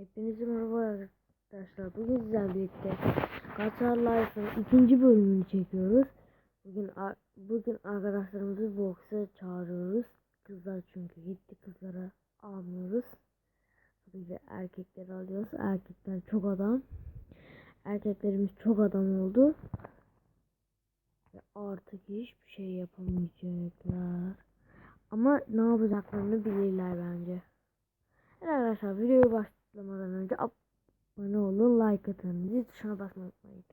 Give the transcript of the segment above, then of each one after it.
Hepinize merhaba arkadaşlar. Bugün sizlerle birlikte Qatar Life'ın ikinci bölümünü çekiyoruz. Bugün bugün arkadaşlarımızı boksa çağırıyoruz. Kızlar çünkü gitti kızlara almıyoruz. Tabii ki erkekleri alıyoruz. Erkekler çok adam. Erkeklerimiz çok adam oldu. Ve artık hiçbir şey yapamayacaklar. Ama ne yapacaklarını bilirler bence. Evet arkadaşlar videoyu başlamadan önce abone olun, like atın, zil tuşuna basmayı unutmayın.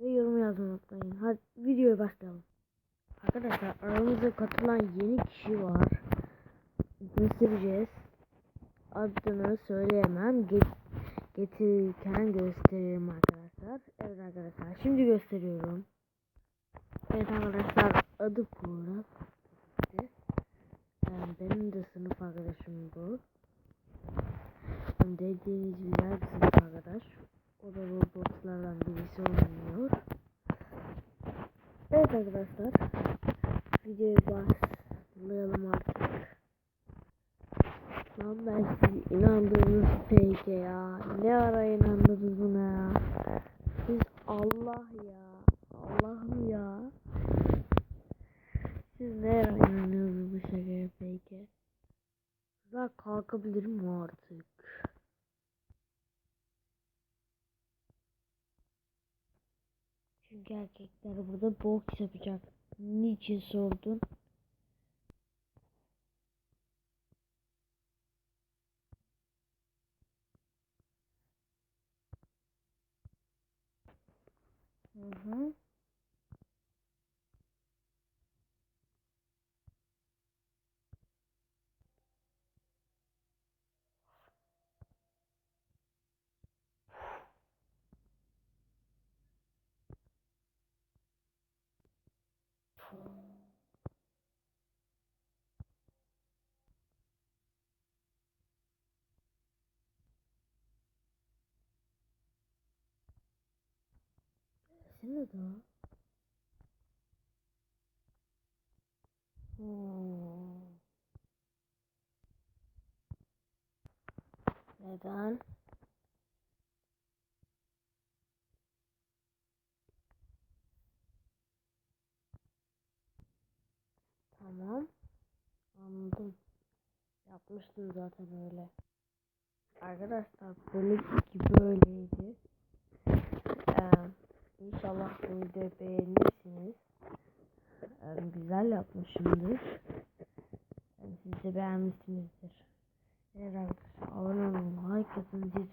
Ve yorum yazmayı unutmayın. Hadi videoya başlayalım. Arkadaşlar aramızda katılan yeni kişi var. Göstereceğiz. Adını söyleyemem. Get getirirken gösteririm arkadaşlar. Evet arkadaşlar şimdi gösteriyorum. Evet arkadaşlar adı Buğra. Yani benim de sınıf arkadaşım bu. Güzel bir sınıf arkadaş. O da robotlardan birisi oynuyor. Evet arkadaşlar. Videoya başlayalım artık. Lan ben siz inandınız peki ya. Ne ara inandınız buna ya. Siz Allah ya. Allah'ım ya. Siz ne ara inanıyorsunuz bu şakaya peki? Kızlar kalkabilir mi artık? Çünkü erkekler burada boks yapacak. Niçin sordun? Hı de daha. Hmm. Neden? Tamam. Anladım. Yapmıştım zaten öyle. Arkadaşlar bölüm 2 böyleydi. İnşallah bu videoyu beğenirsiniz. Ee, güzel yapmışımdır. Yani siz de beğenmişsinizdir. Arkadaşlar abone olun, like atın, zil